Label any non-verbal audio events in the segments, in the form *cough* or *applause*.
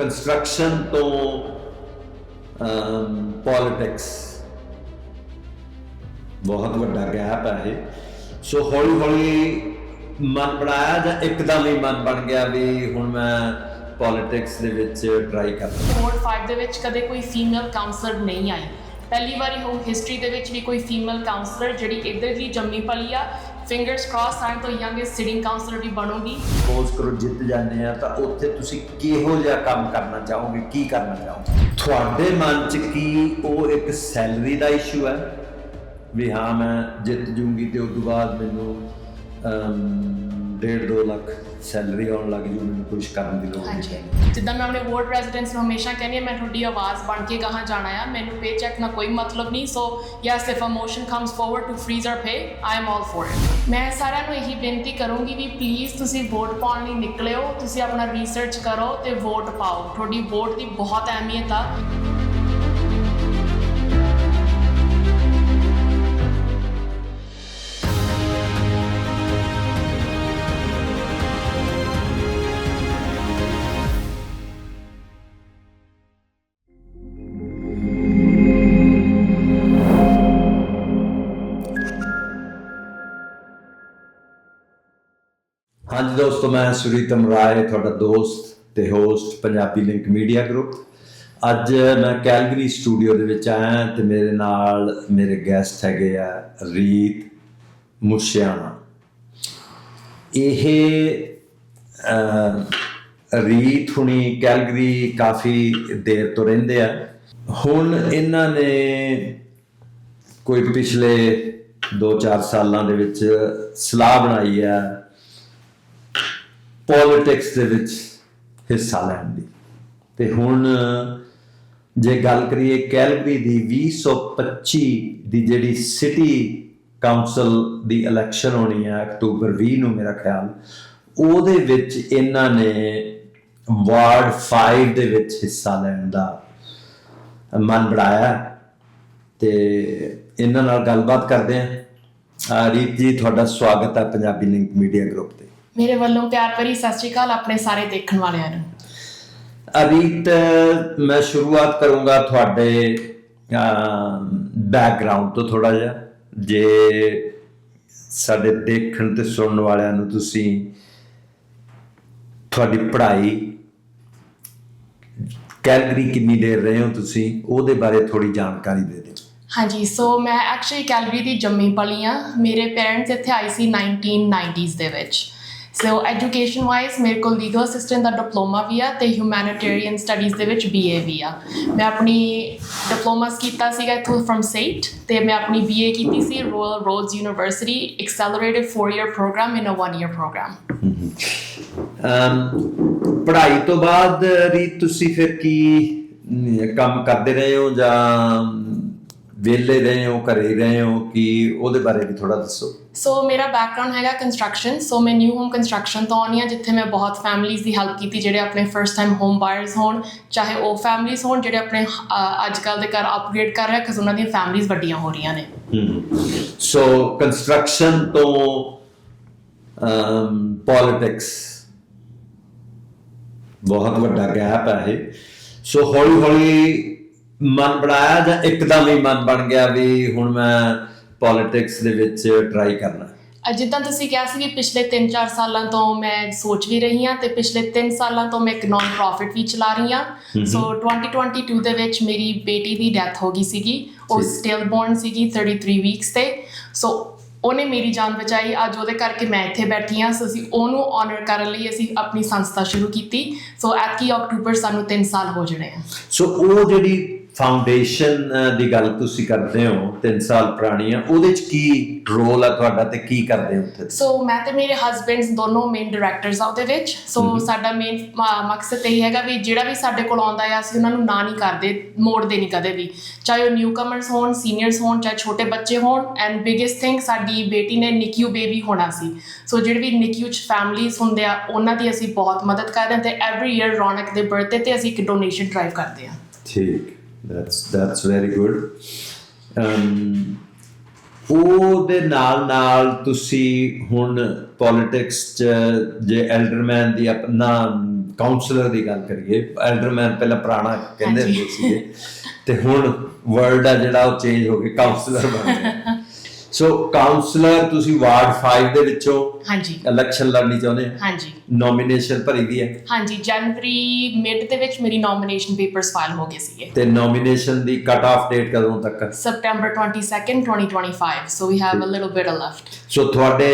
Construction ਤੋਂ politics ਬਹੁਤ ਵੱਡਾ ਗੈਪ ਹੈ ਇਹ। ਸੋ ਹੌਲੀ ਹੌਲੀ ਮਨ ਬਣਾਇਆ ਜਾਂ ਇੱਕਦਮ ਹੀ ਮਨ ਬਣ ਗਿਆ ਵੀ ਹੁਣ ਮੈਂ ਪੋਲਿਟਿਕਸ ਦੇ ਵਿੱਚ ਟਰਾਈ ਕਰਦਾ ਵੋਟ 5 ਦੇ ਵਿੱਚ ਕਦੇ ਕੋਈ ਫੀਮੇਲ ਕਾਉਂਸਲਰ ਨਹੀਂ ਆਈ ਪਹਿਲੀ ਵਾਰੀ ਹੋ ਹਿਸਟਰੀ ਦੇ ਵਿੱਚ ਵੀ ਕੋਈ ਫੀਮੇਲ ਕਾਉਂਸਲਰ ਜਿਹੜੀ ਇੱਧਰ ਦੀ ਜੰਮੀ ਪਲੀ ਆ ਫਿੰਗਰਸ ਕ੍ਰਾਸ ਆਣ ਤੋਂ ਯੰਗੈਸਟ ਸਿਟਿੰਗ ਕਾਉਂਸਲਰ ਵੀ ਬਣੂਗੀ। ਸਪੋਜ਼ ਕਰੋ ਜਿੱਤ ਜਾਂਦੇ ਆ, ਤਾਂ ਉੱਥੇ ਤੁਸੀਂ ਕਿਹੋ ਜਿਹਾ ਕੰਮ ਕਰਨਾ ਚਾਹੋਗੇ, ਕੀ ਕਰਨਾ ਚਾਹੋਗੇ? ਤੁਹਾਡੇ ਮਨ 'ਚ ਕੀ ਉਹ ਇੱਕ ਸੈਲਰੀ ਦਾ ਇਸ਼ੂ ਹੈ? ਵੀ ਹਾਂ, ਮੈਂ ਜਿੱਤ ਜੂੰਗੀ ਤੇ ਉਸ ਤੋਂ ਬਾਅਦ ਮੈਨੂੰ ਡੇਢ ਦੋ ਲੱਖ ਸੈਲਰੀ ਆਉਣ ਲੱਗ ਜੂ, ਮੈਨੂੰ ਕੁਝ ਕਰਨ ਦੀ ਲੋੜ ਨਹੀਂ। ਜਿੱਦਾਂ ਮੈਂ ਆਪਣੇ ਵੋਟ ਰੈਜ਼ੀਡੈਂਸ ਨੂੰ ਹਮੇਸ਼ਾ ਕਹਿੰਦੀ ਹਾਂ, ਮੈਂ ਤੁਹਾਡੀ ਆਵਾਜ਼ ਬਣ ਕੇ ਕਹਾਂ ਜਾਣਾ ਆ। ਮੈਨੂੰ ਪੇ ਚੈੱਕ ਨਾਲ ਕੋਈ ਮਤਲਬ ਨਹੀਂ। So yes if a motion comes forward to freeze our pay I am all for it ਮੈਂ ਸਾਰਿਆਂ ਨੂੰ ਇਹੀ ਬੇਨਤੀ ਕਰੂੰਗੀ ਵੀ ਪਲੀਜ਼ ਤੁਸੀਂ ਵੋਟ ਪਾਉਣ ਲਈ ਨਿਕਲਿਓ ਤੁਸੀਂ ਆਪਣਾ ਰਿਸਰਚ ਕਰੋ ਤੇ ਵੋਟ ਪਾਓ। ਤੁਹਾਡੀ ਵੋਟ ਦੀ ਬਹੁਤ ਅਹਿਮੀਅਤ ਆ। ਹਾਂਜੀ ਦੋਸਤੋ, ਮੈਂ ਸੁਰੀਤਮ ਰਾਏ ਤੁਹਾਡਾ ਦੋਸਤ ਤੇ host Punjabi link media group ਅੱਜ ਮੈਂ ਕੈਲਗਰੀ ਸਟੂਡੀਓ ਦੇ ਵਿੱਚ ਆਇਆ ਤੇ ਮੇਰੇ ਨਾਲ ਮੇਰੇ ਗੈਸਟ ਹੈਗੇ ਆ ਰੀਤ ਮੁਸ਼ਿਆਣਾ ਇਹ ਰੀਤ ਹੁਣੀ ਕੈਲਗਰੀ ਕਾਫੀ ਦੇਰ ਤੋਂ ਰਹਿੰਦੇ ਆ। ਹੁਣ ਇਹਨਾਂ ਨੇ ਕੋਈ ਪਿਛਲੇ 2-4 ਸਾਲਾਂ ਦੇ ਵਿੱਚ ਸਲਾਹ ਬਣਾਈ ਹੈ ਪੋਲਿਟਿਕਸ ਦੇ ਵਿੱਚ ਹਿੱਸਾ ਲੈਣ ਦੀ। ਤੇ ਹੁਣ, ਜੇ ਗੱਲ ਕਰੀਏ ਕੈਲਗਰੀ ਦੀ 2025 ਦੀ ਜਿਹੜੀ ਸਿਟੀ ਕਾਉਂਸਲ ਦੀ ਇਲੈਕਸ਼ਨ ਹੋਣੀ ਹੈ ਅਕਤੂਬਰ 20 ਨੂੰ ਮੇਰਾ ਖਿਆਲ, ਉਹਦੇ ਵਿੱਚ ਇਹਨਾਂ ਨੇ ਵਾਰਡ 5 ਦੇ ਵਿੱਚ ਹਿੱਸਾ ਲੈਣ ਦਾ ਮਨ ਬਣਾਇਆ। ਤੇ ਇਹਨਾਂ ਨਾਲ ਗੱਲਬਾਤ ਕਰਦੇ ਹਾਂ ਰੀਤ ਜੀ, ਤੁਹਾਡਾ ਸਵਾਗਤ ਹੈ ਪੰਜਾਬੀ ਲਿੰਕ ਮੀਡੀਆ ਗਰੁੱਪ ਤੇ। ਮੇਰੇ ਵੱਲੋਂ ਪਿਆਰ ਭਰੀ ਸਤਿ ਸ਼੍ਰੀ ਅਕਾਲ ਆਪਣੇ ਸਾਰੇ ਦੇਖਣ ਵਾਲਿਆਂ ਨੂੰ। ਅਰੀਤ ਮੈਂ ਸ਼ੁਰੂਆਤ ਕਰੂੰਗਾ ਤੁਹਾਡੇ ਬੈਕਗ੍ਰਾਉਂਡ ਤੋਂ ਥੋੜਾ ਜਿਹਾ। ਜੇ ਸਾਡੇ ਦੇਖਣ ਤੇ ਸੁਣਨ ਵਾਲਿਆਂ ਨੂੰ ਤੁਸੀਂ ਤੁਹਾਡੀ ਪੜ੍ਹਾਈ ਕੈਲਗਰੀ ਕਿੰਨੀ ਦੇਰ ਰਹੇ ਹੋ ਤੁਸੀਂ ਉਹਦੇ ਬਾਰੇ ਥੋੜੀ ਜਾਣਕਾਰੀ ਦੇ ਦਿਓ। ਹਾਂਜੀ ਸੋ ਮੈਂ ਐਕਚੁਅਲੀ ਕੈਲਗਰੀ ਦੀ ਜੰਮੀ ਪਲੀ ਆ ਮੇਰੇ ਪੇਰੈਂਟਸ ਇੱਥੇ ਆਏ ਸੀ 1990s ਦੇ ਵਿੱਚ। ਸੋ ਐਜੂਕੇਸ਼ਨ ਵਾਈਜ਼ ਮੇਰੇ ਕੋਲ ਲੀਗਲ ਅਸਿਸਟੈਂਟ ਦਾ ਡਿਪਲੋਮਾ ਵੀ ਆ ਤੇ ਹਿਊਮੈਨਿਟੇਰੀਅਨ ਸਟੱਡੀਜ਼ ਦੇ ਵਿੱਚ ਬੀਏ ਵੀ ਆ। ਮੈਂ ਆਪਣੀ ਡਿਪਲੋਮਾਸ ਕੀਤਾ ਸੀਗਾ ਇਥੋਂ ਫਰਮ ਸੇਟ ਤੇ ਮੈਂ ਆਪਣੀ ਬੀਏ ਕੀਤੀ ਸੀ Royal Roads University accelerated 4 year programme in a 1 year programme ਪੜ੍ਹਾਈ ਤੋਂ ਬਾਅਦ, ਰੀਤ, ਤੁਸੀਂ ਫਿਰ ਕੀ ਕੰਮ ਕਰਦੇ ਰਹੇ ਹੋ ਜਾਂ ਵਿਹਲੇ ਰਹੇ ਹੋ ਘਰੇ ਹੀ ਰਹੇ ਹੋ ਕਿ ਉਹਦੇ ਬਾਰੇ ਵੀ ਥੋੜਾ ਦੱਸੋ? ਸੋ ਮੇਰਾ ਬੈਕਗ੍ਰਾਉਂਡ ਹੈਗਾ ਕੰਸਟਰਕਸ਼ਨ ਸੋ ਮੈਂ ਨਿਊ ਹੋਮ ਕੰਸਟਰਕਸ਼ਨ ਤੋਂ ਆਉਂਦੀ ਹਾਂ ਜਿੱਥੇ ਮੈਂ ਬਹੁਤ ਫੈਮਿਲੀਜ਼ ਦੀ ਹੈਲਪ ਕੀਤੀ ਜਿਹੜੇ ਆਪਣੇ ਫਰਸਟ ਟਾਈਮ ਹੋਮ ਬਾਇਰਸ ਹੋਣ ਚਾਹੇ ਉਹ ਫੈਮਿਲੀਜ਼ ਹੋਣ ਜਿਹੜੇ ਆਪਣੇ ਅੱਜ ਕੱਲ੍ਹ ਦੇ ਘਰ ਅਪਗ੍ਰੇਡ ਕਰ ਰਹੇ ਕਿਉਂਕਿ ਉਹਨਾਂ ਦੀਆਂ ਫੈਮਿਲੀਜ਼ ਵੱਡੀਆਂ ਹੋ ਰਹੀਆਂ ਨੇ। ਸੋ ਕੰਸਟਰਕਸ਼ਨ ਤੋਂ ਪੋਲਿਟਿਕਸ ਬਹੁਤ ਵੱਡਾ ਗੈਪ ਹੈ ਇਹ। ਸੋ ਹੌਲੀ ਹੌਲੀ ਮਨ ਬਣਾਇਆ ਜਾਂ ਇੱਕਦਮ ਹੀ ਮਨ ਬਣ ਗਿਆ ਵੀ ਹੁਣ ਮੈਂ ਪੋਲਿਟਿਕਸ ਦੇ ਵਿੱਚ ਟਰਾਈ ਕਰਨਾ? ਜਿੱਦਾਂ ਤੁਸੀਂ ਕਿਹਾ ਸੀ ਕਿ ਪਿਛਲੇ 3-4 ਸਾਲਾਂ ਤੋਂ ਮੈਂ ਸੋਚ ਵੀ ਰਹੀ ਹਾਂ ਤੇ ਪਿਛਲੇ 3 ਸਾਲਾਂ ਤੋਂ ਮੈਂ ਇੱਕ ਨਾਨ ਪ੍ਰੋਫਿਟ ਵੀ ਚਲਾ ਰਹੀ ਹਾਂ। ਸੋ 2022 ਦੇ ਵਿੱਚ ਮੇਰੀ ਬੇਟੀ ਦੀ ਡੈਥ ਹੋ ਗਈ ਸੀਗੀ। ਉਹ। ਸਟਿਲ ਬੋਰਨ ਸੀਗੀ 33 ਵੀਕਸ ਤੇ। ਸੋ ਉਹਨੇ ਮੇਰੀ ਜਾਨ ਬਚਾਈ। ਅੱਜ ਉਹਦੇ ਕਰਕੇ ਮੈਂ ਇੱਥੇ ਬੈਠੀ ਹਾਂ। ਸੋ ਅਸੀਂ ਉਹਨੂੰ ਆਨਰ ਕਰਨ ਲਈ ਅਸੀਂ ਆਪਣੀ ਸੰਸਥਾ ਸ਼ੁਰੂ ਕੀਤੀ। ਸੋ ਐਤਕੀ ਅਕਤੂਬਰ ਸਾਨੂੰ 3 ਸਾਲ ਹੋ ਜਣੇ ਆ। ਸੋ ਉਹ ਜਿਹੜੀ ਫਾਊਂਡੇਸ਼ਨ ਦੀ ਗੱਲ ਤੁਸੀਂ ਕਰਦੇ ਹੋ 3 ਸਾਲ ਪੁਰਾਣੀ ਆ ਉਹਦੇ ਚ ਕੀ ਰੋਲ ਆ ਤੁਹਾਡਾ ਤੇ ਕੀ ਕਰਦੇ ਹੋ ਉੱਥੇ? ਸੋ ਮੈਂ ਤੇ ਮੇਰੇ ਹਸਬੈਂਡਸ ਦੋਨੋਂ ਮੇਨ ਡਾਇਰੈਕਟਰਸ ਆ ਉਹਦੇ ਵਿੱਚ। ਸੋ ਸਾਡਾ ਮੇਨ ਮਕਸਦ ਇਹ ਹੈਗਾ ਵੀ ਜਿਹੜਾ ਵੀ ਸਾਡੇ ਕੋਲ ਆਉਂਦਾ ਹੈ ਅਸੀਂ ਉਹਨਾਂ ਨੂੰ ਨਾ ਨਹੀਂ ਕਰਦੇ ਮੋੜਦੇ ਨਹੀਂ ਕਦੇ ਵੀ। ਚਾਹੇ ਉਹ ਨਿਊ ਕਮਰਸ ਹੋਣ ਸੀਨੀਅਰਸ ਹੋਣ ਚਾਹੇ ਛੋਟੇ ਬੱਚੇ ਹੋਣ ਐਂਡ ਬਿਗੇਸਟ ਥਿੰਗ ਸਾਡੀ ਬੇਟੀ ਨੇ ਨਿਕਿਊ ਬੇਬੀ ਹੋਣਾ ਸੀ। ਸੋ ਜਿਹੜੇ ਵੀ ਨਿਕਿਊ ਚ ਫੈਮਲੀਜ਼ ਹੁੰਦੇ ਆ ਉਹਨਾਂ ਦੀ ਅਸੀਂ ਬਹੁਤ ਮਦਦ ਕਰਦੇ ਹਾਂ ਤੇ ਐਵਰੀ ਈਅਰ ਰੌਣਕ ਦੇ ਬਰਥਡੇ ਤੇ ਅਸੀਂ ਇੱਕ ਡੋਨੇਸ਼ਨ ਡਰਾਈਵ ਕਰਦੇ ਹਾਂ। ਠੀਕ। That's that's very good um ਉਹਦੇ ਨਾਲ ਨਾਲ ਤੁਸੀਂ ਹੁਣ ਪੋਲਿਟਿਕਸ ਚ ਜੇ ਐਲਡਰਮੈਨ ਦੀ ਆਪਣਾ ਕਾਉਂਸਲਰ ਦੀ ਗੱਲ ਕਰੀਏ ਐਲਡਰਮੈਨ ਪਹਿਲਾਂ ਪੁਰਾਣਾ ਕਹਿੰਦੇ। ਹੁੰਦੇ ਸੀਗੇ। ਤੇ ਹੁਣ ਵਰਡ ਆ ਜਿਹੜਾ ਉਹ ਚੇਂਜ ਹੋ ਕੇ ਕਾਉਂਸਲਰ ਬਣ ਗਿਆ *laughs* ਸੋ ਕਾਉਂਸਲਰ ਤੁਸੀਂ ਵਾਰਡ 5 ਦੇ ਵਿੱਚੋਂ ਹਾਂਜੀ। ਇਲੈਕਸ਼ਨ ਲੜਨੀ ਚਾਹੁੰਦੇ ਆ ਹਾਂਜੀ। ਨੋਮੀਨੇਸ਼ਨ ਭਰੀ ਦੀ ਹੈ? ਹਾਂਜੀ ਜਨਵਰੀ ਮਿਡ ਦੇ ਵਿੱਚ ਮੇਰੀ ਨੋਮੀਨੇਸ਼ਨ ਪੇਪਰਸ ਫਾਈਲ ਹੋ ਗਏ ਸੀਗੇ। ਤੇ ਨੋਮੀਨੇਸ਼ਨ ਦੀ ਕੱਟ ਆਫ ਡੇਟ ਕਦੋਂ ਤੱਕ? ਹੈ? September 22nd 2025 so we have a little bit left ਸੋ ਤੁਹਾਡੇ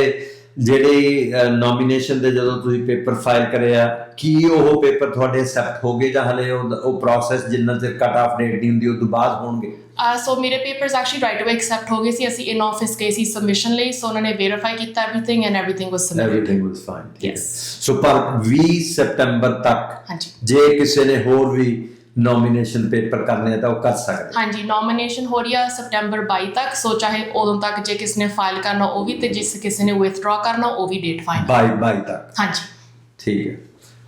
ਜਿਹੜੀ ਨੋਮੀਨੇਸ਼ਨ ਦੇ ਜਦੋਂ ਤੁਸੀਂ ਪੇਪਰ ਫਾਈਲ ਕਰਿਆ ਕੀ ਉਹ ਪੇਪਰ ਤੁਹਾਡੇ ਐਕਸੈਪਟ ਹੋ ਗਏ ਜਾਂ ਹਲੇ ਉਹ ਉਹ ਪ੍ਰੋਸੈਸ ਜਿੰਨਾ ਚਿਰ ਕੱਟ ਆਫ ਡੇਟ ਨਹੀਂ ਹੁੰਦੀ ਉਸ ਤੋਂ ਬਾਅਦ ਹੋਣਗੇ? Uh, so ਮੇਰੇ papers actually right away accept ਹੋ ਗਏ ਸੀ। ਅਸੀਂ ਇਨ ਆਫਿਸ ਗਏ ਸੀ ਸਬਮਿਸ਼ਨ ਲਈ। ਸੋ ਉਹਨਾਂ ਨੇ ਵੈਰੀਫਾਈ ਕੀਤਾ everything and everything was submitted everything was fine Yes. So ਪਰ 20 ਸਤੰਬਰ ਤੱਕ ਜੇ ਕਿਸੇ ਨੇ ਹੋਰ ਵੀ ਨੋਮੀਨੇਸ਼ਨ ਪੇਪਰ ਕਰਨੇ ਆ ਤਾਂ ਉਹ ਕਰ ਸਕਦੇ ਹਾਂਜੀ ਨੋਮੀਨੇਸ਼ਨ ਹੋ ਰਹੀ ਹੈ ਸਪਟੈਂਬਰ 22 ਤੱਕ। ਸੋ ਚਾਹੇ ਉਦੋਂ ਤੱਕ ਜੇ ਕਿਸੇ ਨੇ ਫਾਈਲ ਕਰਨਾ ਉਹ ਵੀ ਤੇ ਜਿਸ ਕਿਸੇ ਨੇ ਵਿਥਡਰਾ ਕਰਨਾ ਉਹ ਵੀ ਡੇਟ ਫਾਈਨ 22 22 ਤੱਕ। ਹਾਂਜੀ। ਠੀਕ ਹੈ।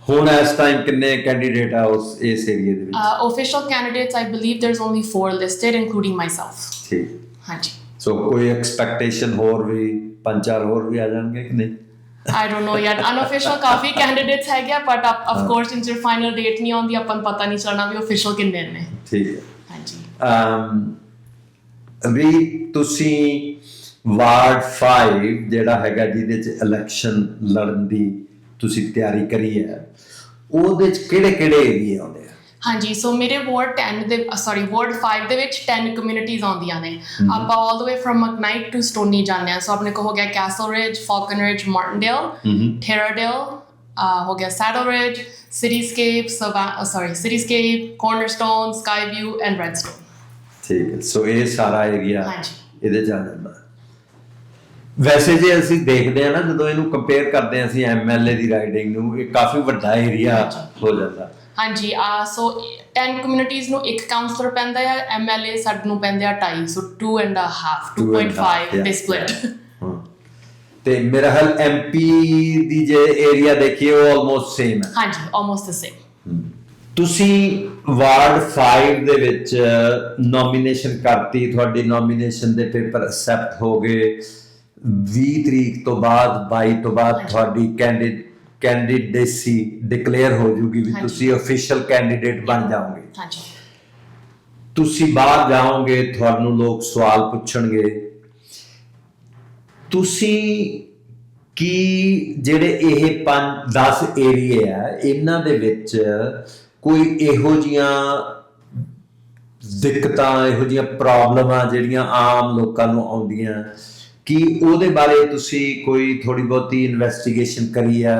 ਹੁਣ ਇਸ ਟਾਈਮ ਕਿੰਨੇ ਕੈਂਡੀਡੇਟ ਆ ਉਸ ਇਸ ਏਰੀਆ ਦੇ ਵਿੱਚ uh, official candidates I believe there's only four listed including myself ਠੀਕ ਹਾਂਜੀ ਸੋ ਕੋਈ ਐਕਸਪੈਕਟੇਸ਼ਨ ਹੋਰ ਵੀ ਪੰਜ ਚਾਰ ਹੋਰ ਵੀ ਆ ਜਾਣਗੇ ਕਿ ਨਹੀਂ I don't know yet unofficial coffee candidates ਹੈਗੇ ਆ but of, course since your final date ਨਹੀਂ ਆਉਂਦੀ ਆਪਾਂ ਪਤਾ ਨਹੀਂ ਚੱਲਣਾ ਵੀ official ਕਿੰਨੇ ਨੇ ਠੀਕ ਹੈ ਹਾਂਜੀ ਅਮ ਵੀ ਤੁਸੀਂ ਵਾਰਡ 5 ਜਿਹੜਾ ਹੈਗਾ ਜਿਹਦੇ ਚ ਇਲੈਕਸ਼ਨ ਲੜਨ ਦੀ ਤੁਸੀਂ ਤਿਆਰੀ ਕਰੀ ਹੈ ਉਹਦੇ ਚ ਕਿਹੜੇ ਕਿਹੜੇ ਏਰੀਆ ਆਉਂਦੇ ਆ? ਹਾਂਜੀ ਸੋ ਮੇਰੇ ਵਾਰਡ 10 ਦੇ ਸੌਰੀ ਵਾਰਡ 5 ਦੇ ਵਿੱਚ 10 ਕਮਿਊਨਿਟੀਜ਼ ਆਉਂਦੀਆਂ ਨੇ। ਆਪਾਂ ਆਲ ਦ ਵੇ ਫਰਮ ਮਕਨਾਈਟ ਟੂ ਸਟੋਨੀ ਜਾਂਦੇ ਆ ਸੋ ਆਪਣੇ ਕੋ ਹੋ ਗਿਆ ਕੈਸਲ ਰਿਜ ਫਾਲਕਨ ਰਿਜ ਮਾਰਟਨਡੇਲ ਟੈਰਾਡੇਲ ਹੋ ਗਿਆ Saddle Ridge Cityscape sorry Cityscape Cornerstone Skyview and Redstone ਠੀਕ ਹੈ। ਸੋ ਇਹ ਸਾਰਾ ਏਰੀਆ ਹਾਂਜੀ। ਇਹਦੇ ਚ ਆ ਜਾਂਦਾ। ਵੈਸੇ ਜੇ ਅਸੀਂ ਦੇਖਦੇ ਆ ਨਾ ਜਦੋਂ ਇਹਨੂੰ ਕੰਪੇਅਰ ਕਰਦੇ ਆ ਅਸੀਂ ਐਮਐਲਏ ਦੀ ਰਾਈਡਿੰਗ ਨੂੰ ਇਹ ਕਾਫੀ ਵੱਡਾ ਏਰੀਆ ਹੋ ਜਾਂਦਾ। ਹਾਂਜੀ ਆ ਸੋ 10 ਕਮਿਊਨਿਟੀਜ਼ ਨੂੰ ਇੱਕ ਕਾਉਂਸਲਰ ਪੈਂਦਾ ਹੈ ਐਮਐਲਏ ਸਾਡੇ ਨੂੰ ਪੈਂਦੇ ਆ 2.5 so 2 and a half Two and a half, 2.5 yeah, ਦੇ ਸਪਲਿਟ। ਤੇ ਮੇਰਾ ਹਾਲ ਐਮਪੀ ਦੀ ਜੇ ਏਰੀਆ ਦੇਖੀਏ ਉਹ ਆਲਮੋਸਟ ਸੇਮ ਹੈ। ਹਾਂਜੀ ਆਲਮੋਸਟ ਦ ਸੇਮ ਤੁਸੀਂ ਵਾਰਡ 5 ਦੇ ਵਿੱਚ ਨੋਮੀਨੇਸ਼ਨ ਕਰਤੀ ਤੁਹਾਡੀ ਨੋਮੀਨੇਸ਼ਨ ਦੇ ਪੇਪਰ ਅਸੈਪਟ ਹੋ ਗਏ। 20 ਤਰੀਕ ਤੋਂ ਬਾਅਦ 22 ਤੋਂ ਬਾਅਦ ਤੁਹਾਡੀ ਕੈਂਡੀਡ ਕੈਂਡੀਡੇਸੀ ਡਿਕਲੇਅਰ ਹੋ ਜੂਗੀ ਵੀ। ਤੁਸੀਂ ਅਫੀਸ਼ੀਅਲ ਕੈਂਡੀਡੇਟ ਬਣ ਜਾਓਗੇ। ਹਾਂਜੀ। ਤੁਸੀਂ ਬਾਹਰ ਜਾਓਗੇ ਤੁਹਾਨੂੰ ਲੋਕ ਸਵਾਲ ਪੁੱਛਣਗੇ। ਤੁਸੀਂ ਕੀ ਜਿਹੜੇ ਇਹ 5 10 ਏਰੀਏ ਆ ਇਹਨਾਂ ਦੇ ਵਿੱਚ ਕੋਈ ਇਹੋ ਜੀਆਂ ਦਿੱਕਤਾਂ ਇਹੋ ਜੀਆਂ ਪ੍ਰੋਬਲਮਾਂ ਜਿਹੜੀਆਂ ਆਮ ਲੋਕਾਂ ਨੂੰ ਆਉਂਦੀਆਂ? ਕੀ ਉਹਦੇ ਬਾਰੇ ਤੁਸੀਂ ਕੋਈ ਥੋੜੀ ਬਹੁਤੀ ਇਨਵੈਸਟੀਗੇਸ਼ਨ ਕਰੀ ਆ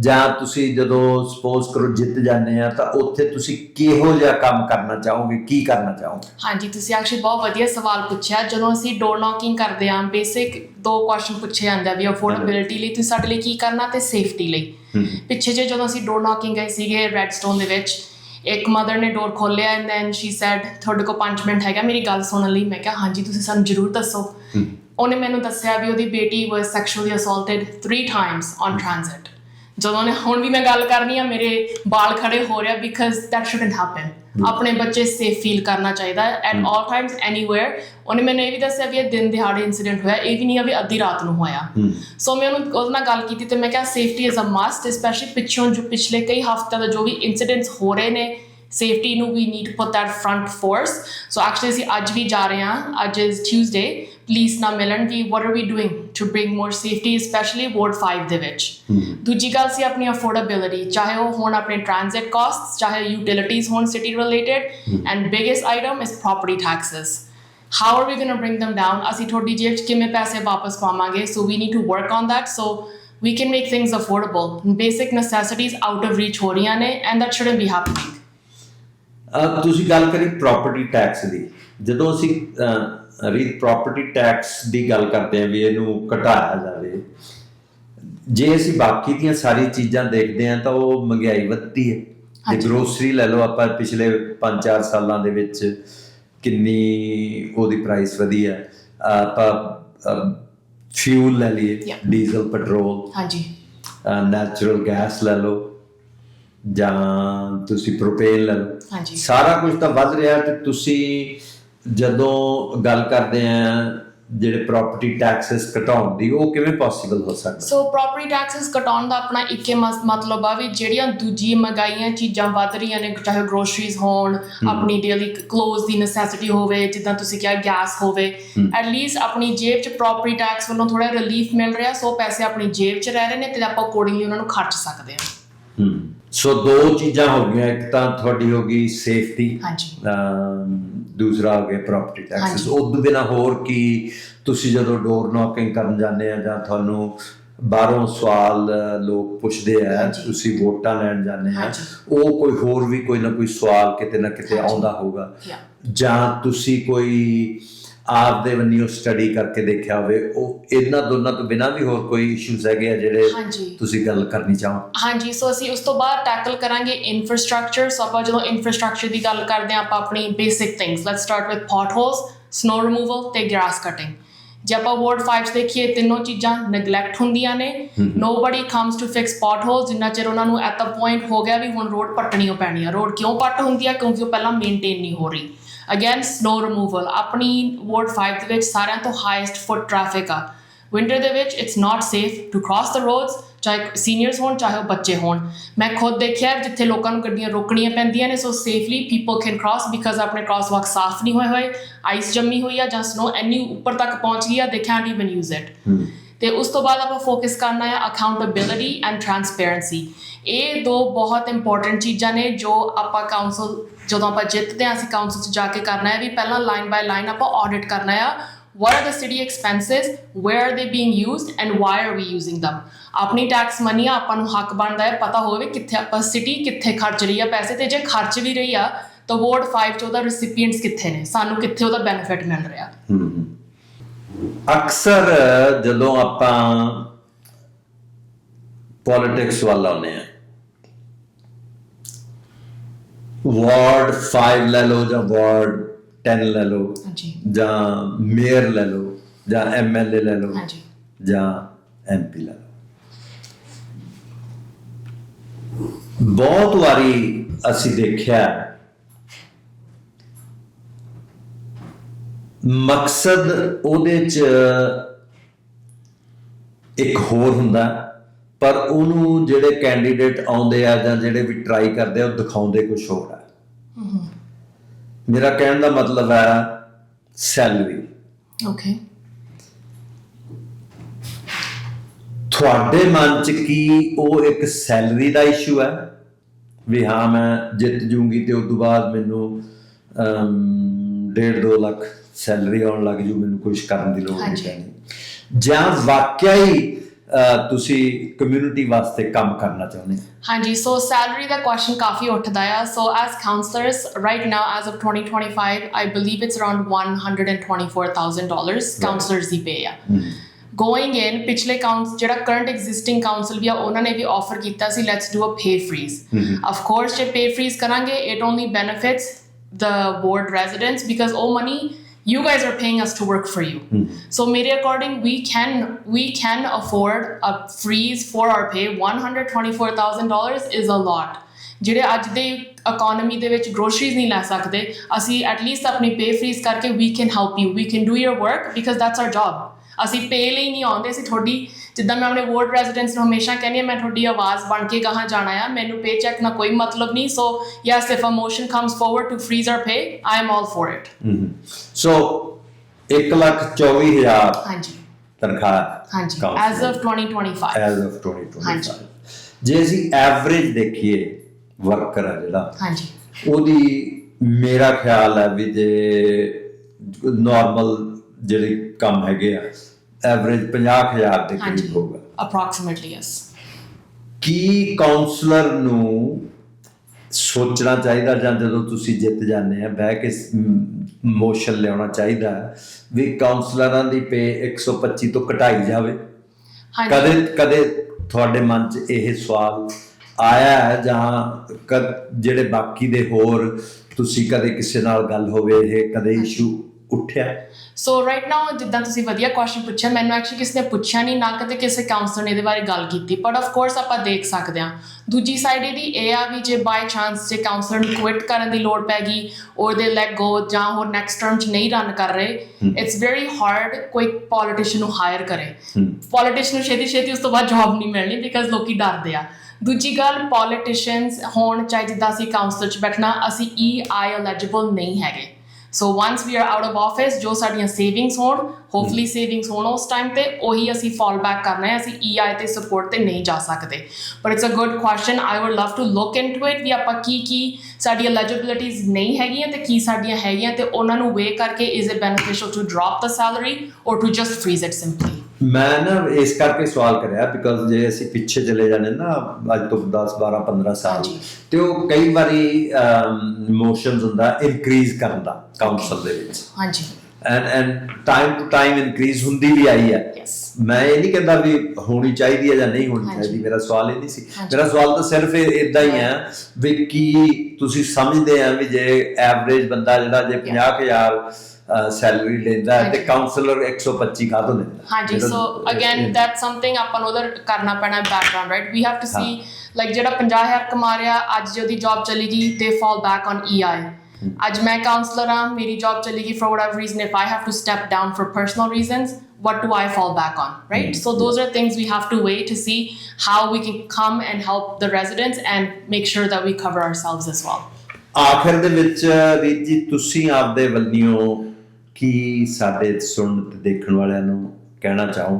ਜਾਂ ਤੁਸੀਂ ਜਦੋਂ ਸਪੋਜ਼ ਕਰੋ ਜਿੱਤ ਜਾਂਦੇ ਆ ਤਾਂ ਉੱਥੇ ਤੁਸੀਂ ਕਿਹੋ ਜਿਹਾ ਕੰਮ ਕਰਨਾ ਚਾਹੋਗੇ ਕੀ ਕਰਨਾ ਚਾਹੋਗੇ? ਹਾਂਜੀ ਤੁਸੀਂ ਐਕਚੁਅਲੀ ਬਹੁਤ ਵਧੀਆ ਸਵਾਲ ਪੁੱਛਿਆ। ਜਦੋਂ ਅਸੀਂ ਡੋਰ ਨੌਕਿੰਗ ਕਰਦੇ ਹਾਂ ਬੇਸਿਕ ਦੋ ਕੁਐਸਚਨ ਪੁੱਛੇ ਜਾਂਦੇ ਆ ਵੀ ਅਫੋਰਡੇਬਿਲਿਟੀ ਲਈ ਤੁਸੀਂ ਸਾਡੇ ਲਈ ਕੀ ਕਰਨਾ ਤੇ ਸੇਫਟੀ ਲਈ। ਪਿੱਛੇ ਜੇ ਜਦੋਂ ਅਸੀਂ ਡੋਰ ਨੌਕਿੰਗ ਗਏ ਸੀਗੇ ਰੈਡਸਟੋਨ ਦੇ ਵਿੱਚ ਇੱਕ ਮਦਰ ਨੇ ਡੋਰ ਖੋਲ੍ਹਿਆ ਐਂਡ ਦੈਨ ਸ਼ੀ ਸੈਡ ਤੁਹਾਡੇ ਕੋਲ 5 ਮਿੰਟ ਹੈਗਾ ਮੇਰੀ ਗੱਲ ਸੁਣਨ ਲਈ। ਮੈਂ ਕਿਹਾ ਹਾਂਜੀ ਤੁਸੀਂ ਸਾਨੂੰ ਜ਼ਰੂਰ ਦੱਸੋ। ਉਹਨੇ ਮੈਨੂੰ ਦੱਸਿਆ ਵੀ ਉਹਦੀ ਬੇਟੀ was sexually assaulted 3 times on transit ਜਦੋਂ ਨੇ ਹੁਣ ਵੀ ਮੈਂ ਗੱਲ ਕਰਨੀ ਆ ਮੇਰੇ ਬਾਲ ਖੜੇ ਹੋ ਰਿਹਾ ਬਿਕਾਜ਼ ਦੈਟ ਸ਼ੁਡਨਟ ਹੈਪਨ ਆਪਣੇ ਬੱਚੇ ਸੇਫ ਫੀਲ ਕਰਨਾ ਚਾਹੀਦਾ ਐਟ ਆਲ ਟਾਈਮਸ ਐਨੀਵੇਅਰ ਉਹਨੇ ਮੈਨੂੰ ਇਹ ਵੀ ਦੱਸਿਆ ਵੀ ਇਹ ਦਿਨ ਦਿਹਾੜੇ ਇਨਸੀਡੈਂਟ ਹੋਇਆ ਇਹ ਵੀ ਨਹੀਂ ਆ ਵੀ ਅੱਧੀ ਰਾਤ ਨੂੰ ਹੋਇਆ। ਸੋ ਮੈਂ ਉਹਨੂੰ ਉਹਦੇ ਨਾਲ ਗੱਲ ਕੀਤੀ ਤੇ ਮੈਂ ਕਿਹਾ safety is a must specially ਪਿੱਛੋਂ ਜੋ ਪਿਛਲੇ ਕਈ ਹਫ਼ਤਿਆਂ ਤੋਂ ਜੋ ਵੀ ਇਨਸੀਡੈਂਟਸ ਹੋ ਰਹੇ ਨੇ ਸੇਫਟੀ ਨੂੰ ਵੀ need put that front force so actually ਅਸੀਂ ਅੱਜ ਵੀ ਜਾ ਰਹੇ ਹਾਂ ਅੱਜ ਇਜ਼ ਟਿਊਜ਼ਡੇ ਪੁਲਿਸ ਨਾਲ ਮਿਲਣ ਵੀ what are we doing to bring more safety specially ward 5 ਦੇ ਵਿੱਚ ਦੂਜੀ ਗੱਲ ਸੀ ਆਪਣੀ ਅਫੋਰਡੇਬਿਲਿਟੀ ਚਾਹੇ ਉਹ ਹੋਣ ਆਪਣੇ ਟ੍ਰਾਂਜ਼ਿਟ ਕਾਸਟਸ ਚਾਹੇ ਯੂਟਿਲਿਟੀਜ਼ ਹੋਣ city related and biggest item is property taxes how are we going to bring them down? ਅਸੀਂ ਤੁਹਾਡੀ ਜੇਬ 'ਚ ਕਿਵੇਂ ਪੈਸੇ ਵਾਪਸ ਪਾਵਾਂਗੇ so we need to work on that so we can make things affordable. Basic necessities out of reach ਹੋ ਰਹੀਆਂ ਨੇ and that shouldn't be happening. ਅਹ ਤੁਸੀਂ ਗੱਲ ਕਰੀ ਪ੍ਰਾਪਰਟੀ ਟੈਕਸ ਦੀ ਜਦੋਂ ਅਸੀਂ ਰੀ ਪ੍ਰਾਪਰਟੀ ਟੈਕਸ ਦੀ ਗੱਲ ਕਰਦੇ ਹਾਂ ਵੀ ਇਹਨੂੰ ਘਟਾਇਆ ਜਾਵੇ। ਜੇ ਅਸੀਂ ਬਾਕੀ ਦੀਆਂ ਸਾਰੀ ਚੀਜ਼ਾਂ ਦੇਖਦੇ ਹਾਂ ਤਾਂ ਉਹ ਮਹਿੰਗਾਈ ਵੱਧਦੀ ਹੈ। ਤੇ। ਗਰੋਸਰੀ ਲੈ ਲਓ ਆਪਾਂ ਪਿਛਲੇ 5-4 ਸਾਲਾਂ ਦੇ ਵਿੱਚ ਕਿੰਨੀ ਉਹਦੀ ਪ੍ਰਾਈਸ ਵਧੀ ਹੈ। ਆਪਾਂ ਫਿਊਲ ਲੈ ਲਈਏ. ਡੀਜ਼ਲ ਪੈਟਰੋਲ ਹਾਂਜੀ। ਨੈਚੁਰਲ ਗੈਸ ਲੈ ਲਓ ਜਾਂ ਤੁਸੀਂ ਪ੍ਰੋਪੇਨ ਲੈ ਲਓ। ਹਾਂਜੀ। ਸਾਰਾ ਕੁਝ ਤਾਂ ਵੱਧ ਰਿਹਾ ਤੇ ਤੁਸੀਂ ਜਦੋਂ ਗੱਲ ਕਰਦੇ ਆ ਜਿਹੜੇ ਪ੍ਰਾਪਰਟੀ ਟੈਕਸਸ ਘਟਾਉਣ ਦੀ ਉਹ ਕਿਵੇਂ ਪੋਸੀਬਲ ਹੋ ਸਕਦਾ? ਸੋ ਪ੍ਰੋਪਰਟੀ ਟੈਕਸਸ ਘਟਾਉਣ ਦਾ ਆਪਣਾ ਇੱਕੇ ਮਤਲਬ ਆ ਵੀ ਜਿਹੜੀਆਂ ਦੂਜੀ ਮਹਿੰਗਾਈਆਂ ਚੀਜ਼ਾਂ ਵੱਧ ਰਹੀਆਂ ਨੇ ਚਾਹੇ ਗਰੋਸਰੀਜ਼ ਹੋਣ ਆਪਣੀ ਡੇਲੀ ਕਲੋਥਸ ਦੀ ਨੈਸੈਸਿਟੀ ਹੋਵੇ ਜਿੱਦਾਂ ਤੁਸੀਂ ਕਿਹਾ ਗੈਸ ਹੋਵੇ ਐਟ ਲੀਸਟ ਆਪਣੀ ਜੇਬ 'ਚ ਪ੍ਰੋਪਰਟੀ ਟੈਕਸ ਵੱਲੋਂ ਥੋੜਾ ਰਿਲੀਫ ਮਿਲ ਰਿਹਾ ਸੋ ਪੈਸੇ ਆਪਣੀ ਜੇਬ 'ਚ ਰਹਿ ਰਹੇ ਨੇ ਤੇ ਆਪਾਂ ਅਕੋਰਡਿੰਗਲੀ ਉਹਨਾਂ ਨੂੰ ਖਰਚ ਸਕਦੇ ਹਾਂ। ਹੂੰ। ਸੋ ਦੋ ਚੀਜ਼ਾਂ ਹੋ ਗਈਆਂ ਇੱਕ ਤਾਂ ਤੁਹਾਡੀ ਹੋ ਗਈ ਸੇਫਟੀ ਹਾਂਜੀ ਦੂਸਰਾ ਹੋ ਗਿਆ ਪ੍ਰਾਪਰਟੀ ਟੈਕਸਸ ਤੋਂ ਬਿਨਾ ਹੋਰ ਕੀ ਤੁਸੀਂ ਜਦੋਂ ਡੋਰ ਨੌਕਿੰਗ ਕਰਨ ਜਾਂਦੇ ਆ ਜਾਂ ਤੁਹਾਨੂੰ ਬਾਹਰੋਂ ਸਵਾਲ ਲੋਕ ਪੁੱਛਦੇ ਆ। ਤੁਸੀਂ ਵੋਟਾਂ ਲੈਣ ਜਾਂਦੇ ਆ। ਉਹ ਕੋਈ ਹੋਰ ਵੀ ਕੋਈ ਨਾ ਕੋਈ ਸਵਾਲ ਕਿਤੇ ਨਾ ਕਿਤੇ। ਆਉਂਦਾ ਹੋਊਗਾ. ਜਾਂ ਤੁਸੀਂ ਕੋਈ ਆਪ ਦੇ ਵੰਨਿਓ ਸਟੱਡੀ ਕਰਕੇ ਦੇਖਿਆ ਹੋਵੇ ਉਹ ਇਹਨਾਂ ਦੋਨਾਂ ਤੋਂ ਬਿਨਾ ਵੀ ਹੋਰ ਕੋਈ ਇਸ਼ੂਜ਼ ਹੈਗੇ ਆ ਜਿਹੜੇ ਤੁਸੀਂ ਗੱਲ ਕਰਨੀ ਚਾਹੋ? ਹਾਂਜੀ ਸੋ ਅਸੀਂ ਉਸ ਤੋਂ ਬਾਅਦ ਟੈਕਲ ਕਰਾਂਗੇ ਇਨਫਰਾਸਟ੍ਰਕਚਰ ਸੋ ਆਪਾਂ ਜਦੋਂ ਇਨਫਰਾਸਟ੍ਰਕਚਰ ਦੀ ਗੱਲ ਕਰਦੇ ਹਾਂ ਆਪਾਂ ਆਪਣੀ basic things let's start with potholes snow removal ਤੇ ਗ੍ਰਾਸ ਕਟਿੰਗ ਜੇ ਆਪਾਂ ਵਾਰਡ 5 'ਚ ਦੇਖੀਏ ਤਿੰਨੋਂ ਚੀਜ਼ਾਂ ਨੈਗਲੈਕਟ ਹੁੰਦੀਆਂ ਨੇ। Nobody comes to fix potholes ਜਿੰਨਾ ਚਿਰ ਉਹਨਾਂ ਨੂੰ ਐਟ ਦਾ ਪੁਆਇੰਟ ਹੋ ਗਿਆ ਵੀ ਹੁਣ ਰੋਡ ਪੱਟਣੀ ਪੈਣੀ ਆ। ਰੋਡ ਕਿਉਂ ਪੱਟ ਹੁੰਦੀ ਆ? ਕਿਉਂਕਿ ਉਹ ਪਹਿਲਾਂ ਮੇਨਟੇਨ ਨਹੀਂ ਹੋ ਰਹੀ। ਅਗੇਨ ਸਨੋ ਰਿਮੂਵਲ ਆਪਣੀ ਵਾਰਡ 5 ਦੇ ਵਿੱਚ ਸਾਰਿਆਂ ਤੋਂ ਹਾਈਐਸਟ ਫੁੱਟ ਟ੍ਰੈਫਿਕ ਆ। ਵਿੰਟਰ ਦੇ ਵਿੱਚ it's not safe to cross the roads ਚਾਹੇ ਸੀਨੀਅਰਸ ਹੋਣ, ਚਾਹੇ ਉਹ ਬੱਚੇ ਹੋਣ। ਮੈਂ ਖੁਦ ਦੇਖਿਆ ਜਿੱਥੇ ਲੋਕਾਂ ਨੂੰ ਗੱਡੀਆਂ ਰੋਕਣੀਆਂ ਪੈਂਦੀਆਂ ਨੇ so safely people can cross because ਆਪਣੇ ਕ੍ਰਾਸਵਾਕ ਸਾਫ਼ ਨਹੀਂ ਹੋਏ ਹੋਏ। ਆਈਸ ਜੰਮੀ ਹੋਈ ਆ ਜਾਂ ਸਨੋ ਐਨੀ ਉੱਪਰ ਤੱਕ ਪਹੁੰਚ ਗਈ ਆ ਦੇ ਕੈਨਟ ਇਵਨ ਯੂਜ਼ ਇਟ ਤੇ ਉਸ ਤੋਂ ਬਾਅਦ ਆਪਾਂ ਫੋਕਸ ਕਰਨਾ ਹੈ ਅਕਾਊਂਟੇਬਿਲਿਟੀ ਐਂਡ ਟਰਾਂਸਪੇਰੈਂਸੀ ਇਹ ਦੋ ਬਹੁਤ ਇੰਪੋਰਟੈਂਟ ਚੀਜ਼ਾਂ ਨੇ ਜੋ ਆਪਾਂ ਕਾਉਂਸਲ ਜਦੋਂ ਆਪਾਂ ਜਿੱਤਦੇ ਹਾਂ, ਅਸੀਂ ਕਾਉਂਸਲ 'ਚ ਜਾ ਕੇ ਕਰਨਾ ਹੈ ਵੀ ਪਹਿਲਾਂ ਲਾਈਨ ਬਾਈ ਲਾਈਨ ਆਪਾਂ ਆਡਿਟ ਕਰਨਾ ਆ what are the city expenses, where are they being used and why are we using them? ਆਪਣੀ ਟੈਕਸ ਮਨੀ ਆਪਾਂ ਨੂੰ ਹੱਕ ਬਣਦਾ ਹੈ, ਪਤਾ ਹੋਵੇ ਕਿੱਥੇ ਆਪਾਂ ਸਿਟੀ ਕਿੱਥੇ ਖਰਚ ਰਹੀ ਆ ਪੈਸੇ ਤੇ, ਜੇ ਖਰਚ ਵੀ ਰਹੀ ਆ, ਤਾਂ ਵਾਰਡ 5 ਚ ਉਹਦਾ ਰੈਸਿਪੀਐਂਟਸ ਕਿੱਥੇ ਨੇ? ਸਾਨੂੰ ਕਿੱਥੇ ਉਹਦਾ ਬੈਨੀਫਿਟ ਮਿਲ ਰਿਹਾ? ਅਕਸਰ ਜਦੋਂ ਆਪਾਂ ਪੋਲਿਟਿਕਸ ਵੱਲ ਆਉਂਦੇ ਆ ਵਾਰਡ 5 ਲੈ ਲਓ ਜਾਂ ਵਾਰਡ 10 ਲੈ ਲਓ ਜਾਂ ਮੇਅਰ ਲੈ ਲਓ ਜਾਂ ਐਮਐਲਏ ਲੈ ਲਓ ਜਾਂ ਐਮਪੀ ਲੈ ਲਓ। ਬਹੁਤ ਵਾਰੀ ਅਸੀਂ ਦੇਖਿਆ ਹੈ, ਮਕਸਦ ਉਹਦੇ ਚ ਇੱਕ ਹੋਰ ਹੁੰਦਾ ਪਰ ਉਹਨੂੰ ਜਿਹੜੇ ਕੈਂਡੀਡੇਟ ਆਉਂਦੇ ਆ ਜਾਂ ਜਿਹੜੇ ਵੀ ਟਰਾਈ ਕਰਦੇ ਆ ਉਹ ਦਿਖਾਉਂਦੇ ਕੁਝ ਹੋਰ ਹੈ ਮੇਰਾ ਕਹਿਣ ਦਾ ਮਤਲਬ ਹੈ ਸੈਲਰੀ ਓਕੇ ਤੁਹਾਡੇ ਮਨ ਚ ਕੀ ਉਹ ਇੱਕ ਸੈਲਰੀ ਦਾ ਇਸ਼ੂ ਹੈ ਵੀ ਹਾਂ ਮੈਂ ਜਿੱਤ ਜੂੰਗੀ ਤੇ ਉਸ ਤੋਂ ਬਾਅਦ ਮੈਨੂੰ ਅਮ, ਡੇਢ 2 ਲੱਖ ਸੈਲਰੀ ਆਉਣ ਲੱਗ ਜੂ ਮੈਨੂੰ ਕੁਝ ਕਰਨ ਦੀ ਲੋੜ ਨਹੀਂ। ਪੈਣੀ। ਜਾਂ ਵਾਕਿਆ ਹੀ ਤੁਸੀਂ ਕਮਿਊਨਿਟੀ ਵਾਸਤੇ ਕੰਮ ਕਰਨਾ ਚਾਹੁੰਦੇ? ਹਾਂਜੀ ਸੋ ਸੈਲਰੀ ਦਾ ਕੁਐਸਚਨ ਕਾਫੀ ਉੱਠਦਾ ਆ। So as councillors right now as of 2025 I believe it's around 124000 dollars councillors the pay ਆ। ਗੋਇੰਗ ਇਨ ਪਿਛਲੇ ਕਾਉਂਸ ਜਿਹੜਾ ਕਰੰਟ ਐਗਜ਼ਿਸਟਿੰਗ ਕਾਉਂਸਲ ਵੀ ਆ ਉਹਨਾਂ ਨੇ ਵੀ ਆਫਰ ਕੀਤਾ ਸੀ let's do a pay freeze of course ਜੇ ਪੇ ਫ੍ਰੀਜ਼ ਕਰਾਂਗੇ it only benefits the ward residents because all money you guys are paying us to work for you so ਮੇਰੇ according we can we can afford a freeze for our pay 124000 dollars is a lot ਜਿਹੜੇ ਅੱਜ ਦੇ economy ਦੇ ਵਿੱਚ groceries ਨਹੀਂ ਲੈ ਸਕਦੇ ਅਸੀਂ ਐਟਲੀਸਟ ਆਪਣੀ ਪੇ ਫ੍ਰੀਜ਼ ਕਰਕੇ we can help you we can do your work because that's our job ਅਸੀਂ ਪੇ ਲਈ ਨਹੀਂ ਆਉਂਦੇ ਅਸੀਂ ਤੁਹਾਡੀ ਜਿੱਦਾਂ ਮੈਂ ਆਪਣੇ ਵਾਰਡ ਰੈਜ਼ੀਡੈਂਟਸ ਨੂੰ ਹਮੇਸ਼ਾ ਕਹਿੰਦੀ ਹਾਂ ਮੈਂ ਤੁਹਾਡੀ ਆਵਾਜ਼ ਬਣ ਕੇ ਕਹਾਂ ਜਾਣਾ ਆ। ਮੈਨੂੰ ਪੇ ਚੈੱਕ ਨਾਲ ਕੋਈ ਮਤਲਬ ਨਹੀਂ। So yes if a motion comes forward to freeze our pay I am all for it. So 1 lakh 24 ਹਜ਼ਾਰ ਹਾਂਜੀ। ਤਨਖਾਹ ਹਾਂਜੀ। ਐਜ਼ ਆਫ 2025 as of 2025 ਹਾਂਜੀ। ਜੇ ਅਸੀਂ ਐਵਰੇਜ ਦੇਖੀਏ ਵਰਕਰ ਆ ਜਿਹੜਾ ਹਾਂਜੀ। ਉਹਦੀ ਮੇਰਾ ਖਿਆਲ ਹੈ ਵੀ ਜੇ ਨਾਰਮਲ ਜਿਹੜੇ ਕੰਮ ਹੈਗੇ ਆ ਐਵਰੇਜ 50000 ਦੇ ਕਰੀਬ ਹੋਊਗਾ। ਅਪਰੋਕਸੀਮੇਟਲੀ ਯੈਸ ਕੀ ਕਾਉਂਸਲਰ ਨੂੰ ਸੋਚਣਾ ਚਾਹੀਦਾ ਜਾਂ ਜਦੋਂ ਤੁਸੀਂ ਜਿੱਤ ਜਾਂਦੇ ਆ ਬਹਿ ਕੇ ਮੋਸ਼ਨ ਲਿਆਉਣਾ ਚਾਹੀਦਾ ਵੀ ਕਾਉਂਸਲਰਾਂ ਦੀ ਪੇ 125 ਤੋਂ ਘਟਾਈ ਜਾਵੇ। ਕਦੇ ਕਦੇ ਤੁਹਾਡੇ ਮਨ 'ਚ ਇਹ ਸਵਾਲ ਆਇਆ ਹੈ ਜਾਂ ਜਿਹੜੇ ਬਾਕੀ ਦੇ ਹੋਰ ਤੁਸੀਂ ਕਦੇ ਕਿਸੇ ਨਾਲ ਗੱਲ ਹੋਵੇ ਇਹ ਕਦੇ ਇਸ਼ੂ ਉੱਠਿਆ। ਸੋ ਰਾਈਟ ਨਾਓ ਜਿੱਦਾਂ ਤੁਸੀਂ ਵਧੀਆ ਕੁਐਸਚਨ ਪੁੱਛਿਆ ਮੈਨੂੰ ਐਕਚੁਅਲੀ ਕਿਸੇ ਨੇ ਪੁੱਛਿਆ ਨਹੀਂ ਨਾ ਕਦੇ ਕਿਸੇ ਕਾਉਂਸਲਰ ਨੇ ਇਹਦੇ ਬਾਰੇ ਗੱਲ ਕੀਤੀ ਬਟ ਆਫ ਕੋਰਸ ਆਪਾਂ ਦੇਖ ਸਕਦੇ ਹਾਂ। ਦੂਜੀ ਸਾਈਡ ਇਹਦੀ ਇਹ ਆ ਵੀ ਜੇ ਬਾਈ ਚਾਂਸ ਜੇ ਕਾਉਂਸਲਰ ਨੂੰ ਕੁਇਟ ਕਰਨ ਦੀ ਲੋੜ ਪੈ ਗਈ ਔਰ ਦੇ ਲੈਟ ਗੋ ਜਾਂ ਹੋਰ ਨੈਕਸਟ ਟਰਮ 'ਚ ਨਹੀਂ ਰਨ ਕਰ ਰਹੇ ਇਟਸ ਵੈਰੀ ਹਾਰਡ ਕੋਈ ਪੋਲੀਟੀਸ਼ੀਅਨ ਨੂੰ ਹਾਇਰ ਕਰੇ। ਪੋਲੀਟੀਸ਼ੀਅਨ ਨੂੰ ਛੇਤੀ ਛੇਤੀ ਉਸ ਤੋਂ ਬਾਅਦ ਜੌਬ ਨਹੀਂ ਮਿਲਣੀ ਬਿਕਾਜ਼ ਲੋਕੀ ਡਰਦੇ ਆ। ਦੂਜੀ ਗੱਲ ਪੋਲੀਟੀਸ਼ੀਅਨਸ ਹੋਣ ਚਾਹੇ ਜਿੱਦਾਂ ਅਸੀਂ ਕਾਉਂਸਲਰ 'ਚ ਬੈਠਣਾ ਅਸੀਂ EI ਐਲੀਜੀਬਲ ਨਹੀਂ ਹੈਗੇ। So once we are out of office ਜੋ ਸਾਡੀਆਂ ਸੇਵਿੰਗਸ ਹੋਣ ਹੋਪਫੁਲੀ ਸੇਵਿੰਗਸ ਹੋਣ ਉਸ ਟਾਈਮ ਤੇ ਉਹੀ ਅਸੀਂ ਫਾਲ ਬੈਕ ਕਰਨਾ ਹੈ ਅਸੀਂ EI ਤੇ ਸਪੋਰਟ ਤੇ ਨਹੀਂ ਜਾ ਸਕਦੇ। But it's a good question I would love to look into it ਵੀ ਆਪਾਂ ਕੀ ਕੀ ਸਾਡੀਆਂ ਐਲੀਜੀਬਿਲਿਟੀਜ਼ ਨਹੀਂ ਹੈਗੀਆਂ ਤੇ ਕੀ ਸਾਡੀਆਂ ਹੈਗੀਆਂ ਤੇ ਉਹਨਾਂ ਨੂੰ ਵੇ ਕਰਕੇ is it beneficial to drop the salary or to just freeze it simply ਮੈਂ ਨਾ ਇਸ ਕਰਕੇ ਸਵਾਲ ਕਰਿਆ ਬਿਕਾਜ਼ ਜੇ ਅਸੀਂ ਪਿੱਛੇ ਚਲੇ ਜਾਣੇ ਨਾ ਅੱਜ ਤੋਂ 10 12 15 ਸਾਲ। ਤੇ ਉਹ ਕਈ ਵਾਰੀ ਇਮੋਸ਼ਨਸ ਹੁੰਦਾ ਇਨਕਰੀਜ਼ ਕਰਨ ਦਾ ਕਾਉਂਸਲ ਦੇ ਵਿੱਚ। ਹਾਂਜੀ। And and time to time increase ਹੁੰਦੀ ਵੀ ਆਈ ਹੈ। ਮੈਂ ਇਹ ਨਹੀਂ ਕਹਿੰਦਾ ਵੀ ਹੋਣੀ ਚਾਹੀਦੀ ਹੈ ਜਾਂ ਨਹੀਂ ਹੋਣੀ। ਚਾਹੀਦੀ ਮੇਰਾ ਸਵਾਲ ਇਹ ਨਹੀਂ ਸੀ। ਮੇਰਾ ਸਵਾਲ ਤਾਂ ਸਿਰਫ ਇਦਾਂ ਹੀ ਹੈ ਵੀ ਕੀ ਤੁਸੀਂ ਸਮਝਦੇ ਆ ਵੀ ਜੇ ਐਵਰੇਜ ਬੰਦਾ ਜਿਹੜਾ ਜੇ 50000 ਸੈਲਰੀ ਲੈਂਦਾ ਤੇ। ਕਾਉਂਸਲਰ 125 ਕਾਹਤੋਂ ਲੈਂਦਾ ਹਾਂਜੀ ਸੋ ਅਗੇਨ ਦੈਟ ਸਮਥਿੰਗ ਆਪਾਂ ਨੂੰ ਉਹਦਾ ਕਰਨਾ ਪੈਣਾ background right we have to see like ਜਿਹੜਾ 50000 ਕਮਾ ਰਿਹਾ ਅੱਜ ਜੇ ਉਹਦੀ ਜੌਬ ਚਲੀ ਗਈ ਤੇ ਫਾਲ ਬੈਕ ਔਨ EI ਅੱਜ ਮੈਂ ਕਾਉਂਸਲਰ ਹਾਂ ਮੇਰੀ ਜੌਬ ਚਲੀ ਗਈ for whatever reason if I have to step down for personal reasons what do I fall back on right so those are things we have to weigh to see how we can come and help the residents and make sure that we cover ourselves as well ਆਖਰ ਦੇ ਵਿੱਚ ਰੀਤ ਜੀ ਤੁਸੀਂ ਆਪਦੇ ਵੱਲੋਂ ਕੀ ਸਾਡੇ ਸੁਣਨ ਤੇ ਦੇਖਣ ਵਾਲਿਆਂ ਨੂੰ ਕਹਿਣਾ ਚਾਹੋ?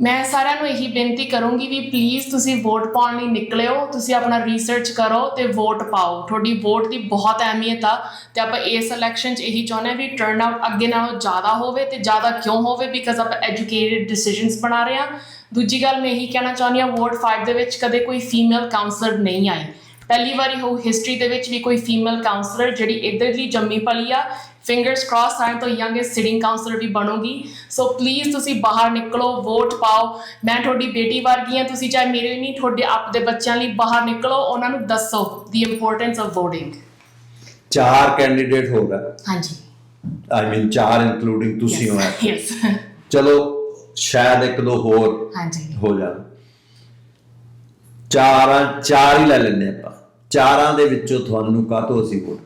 ਮੈਂ ਸਾਰਿਆਂ ਨੂੰ ਇਹੀ ਬੇਨਤੀ ਕਰੂੰਗੀ ਵੀ ਪਲੀਜ਼ ਤੁਸੀਂ ਵੋਟ ਪਾਉਣ ਲਈ ਨਿਕਲਿਓ, ਤੁਸੀਂ ਆਪਣਾ ਰਿਸਰਚ ਕਰੋ ਤੇ ਵੋਟ ਪਾਓ। ਤੁਹਾਡੀ ਵੋਟ ਦੀ ਬਹੁਤ ਅਹਿਮੀਅਤ ਆ ਤੇ ਆਪਾਂ ਇਸ ਇਲੈਕਸ਼ਨ 'ਚ ਇਹੀ ਚਾਹੁੰਦੇ ਹਾਂ ਵੀ ਟਰਨ ਆਊਟ ਅੱਗੇ ਨਾਲੋਂ ਜ਼ਿਆਦਾ ਹੋਵੇ ਤੇ ਜ਼ਿਆਦਾ ਕਿਉਂ ਹੋਵੇ ਬਿਕਾਜ਼ ਆਪਾਂ ਐਜੂਕੇਟਿਡ ਡਿਸੀਜਨਸ ਬਣਾ ਰਹੇ ਹਾਂ। ਦੂਜੀ ਗੱਲ ਮੈਂ ਇਹੀ ਕਹਿਣਾ ਚਾਹੁੰਦੀ ਹਾਂ ਵੋਟ 5 ਦੇ ਵਿੱਚ ਕਦੇ ਕੋਈ ਫੀਮੇਲ ਕਾਉਂਸਲਰ ਨਹੀਂ ਆਈ ਪਹਿਲੀ ਵਾਰੀ ਹੋ ਹਿਸਟਰੀ ਦੇ ਵਿੱਚ ਵੀ ਕੋਈ ਫੀਮੇਲ ਕਾਉਂਸਲਰ ਜਿਹੜੀ ਇੱਧਰਲੀ ਜੰਮੀ ਪਲੀ ਆ ਫਿੰਗਰਸ ਕ੍ਰਾਸ ਸਾਈਨ ਤੋਂ ਯੰਗੈਸਟ ਸਿਟਿੰਗ ਕਾਉਂਸਲਰ ਵੀ ਬਣੋਗੀ। ਸੋ ਪਲੀਜ਼ ਤੁਸੀਂ ਬਾਹਰ ਨਿਕਲੋ ਵੋਟ ਪਾਓ। ਮੈਂ ਤੁਹਾਡੀ ਬੇਟੀ ਵਰਗੀ ਹਾਂ ਤੁਸੀਂ ਚਾਹੇ ਮੇਰੇ ਨਹੀਂ ਤੁਹਾਡੇ ਆਪ ਦੇ ਬੱਚਿਆਂ ਲਈ ਬਾਹਰ ਨਿਕਲੋ ਉਹਨਾਂ ਨੂੰ ਦੱਸੋ ਦੀ ਇੰਪੋਰਟੈਂਸ ਆਫ VOTING ਚਾਰ ਕੈਂਡੀਡੇਟ ਹੋ ਗਏ। ਹਾਂਜੀ। ਆਈ ਮੀਨ ਚਾਰ ਇਨਕਲੂਡਿੰਗ ਤੁਸੀਂ ਹੋ। ਯੈਸ ਚਲੋ ਸ਼ਾਇਦ ਇੱਕ ਦੋ ਹੋਰ ਹਾਂਜੀ। ਹੋ ਜਾਣ। ਚਾਰਾਂ ਚਾਰ ਹੀ ਲੈ ਲੈਂਦੇ ਆਪਾਂ। ਚਾਰਾਂ ਦੇ ਵਿੱਚੋਂ ਤੁਹਾਨੂੰ ਕਾਹਤੋਂ ਅਸੀਂ ਵੋਟ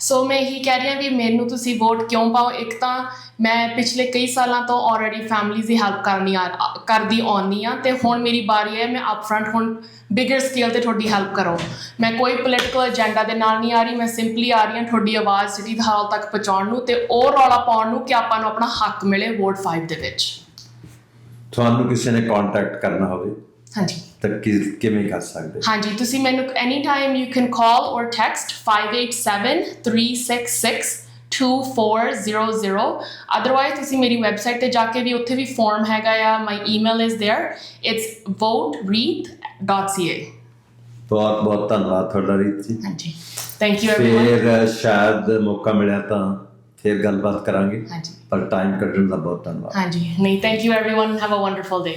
ਸੋ ਮੈਂ ਇਹੀ ਕਹਿ ਰਹੀ ਹਾਂ ਵੀ ਮੈਨੂੰ ਤੁਸੀਂ ਵੋਟ ਕਿਉਂ ਪਾਓ? ਇੱਕ ਤਾਂ ਮੈਂ ਪਿਛਲੇ ਕਈ ਸਾਲਾਂ ਤੋਂ ਆਲਰੇਡੀ ਫੈਮਲੀਜ਼ ਦੀ ਹੈਲਪ ਕਰਨੀ ਆ ਕਰਦੀ ਆਉਣੀ ਆ ਤੇ ਹੁਣ ਮੇਰੀ ਵਾਰੀ ਹੈ ਮੈਂ ਅਪਫਰੰਟ ਹੁਣ ਬਿਗਰ ਸਕੇਲ ਤੇ ਤੁਹਾਡੀ ਹੈਲਪ ਕਰੋ। ਮੈਂ ਕੋਈ ਪੋਲੀਟੀਕਲ ਏਜੰਡਾ ਦੇ ਨਾਲ ਨਹੀਂ ਆ ਰਹੀ ਮੈਂ ਸਿੰਪਲੀ ਆ ਰਹੀ ਹਾਂ ਤੁਹਾਡੀ ਆਵਾਜ਼ ਸਿਟੀ ਹਾਲ ਤੱਕ ਪਹੁੰਚਾਉਣ ਨੂੰ ਤੇ ਉਹ ਰੌਲਾ ਪਾਉਣ ਨੂੰ ਕਿ ਆਪਾਂ ਨੂੰ ਆਪਣਾ ਹੱਕ ਮਿਲੇ ਵੋਟ 5 ਦੇ ਵਿੱਚ। ਤੁਹਾਨੂੰ ਕਿਸੇ ਨੇ ਕੰਟੈਕਟ ਕਰਨਾ ਹੋਵੇ। ਹਾਂਜੀ। ਤਾਂ ਕਿ- ਕਿਵੇਂ ਕਰ ਸਕਦੇ ਹਾਂਜੀ ਤੁਸੀਂ ਮੈਨੂੰ any time you can call or text 5873662400 otherwise ਤੁਸੀਂ ਮੇਰੀ ਵੈਬਸਾਈਟ ਤੇ ਜਾ ਕੇ ਵੀ ਉੱਥੇ ਵੀ ਫਾਰਮ ਹੈਗਾ ਆ my email is there it's votereath.ca ਬਹੁਤ ਬਹੁਤ ਧੰਨਵਾਦ ਤੁਹਾਡਾ ਰੀਤ ਜੀ ਹਾਂਜੀ ਥੈਂਕ ਯੂ एवरीवन ਫਿਰ ਸ਼ਾਇਦ ਮੌਕਾ ਮਿਲਿਆ ਤਾਂ ਫਿਰ ਗੱਲਬਾਤ ਕਰਾਂਗੇ ਹਾਂਜੀ ਪਰ ਟਾਈਮ ਕੱਢਣ ਦਾ ਬਹੁਤ ਧੰਨਵਾਦ ਹਾਂਜੀ ਨਹੀਂ thank you everyone have a wonderful day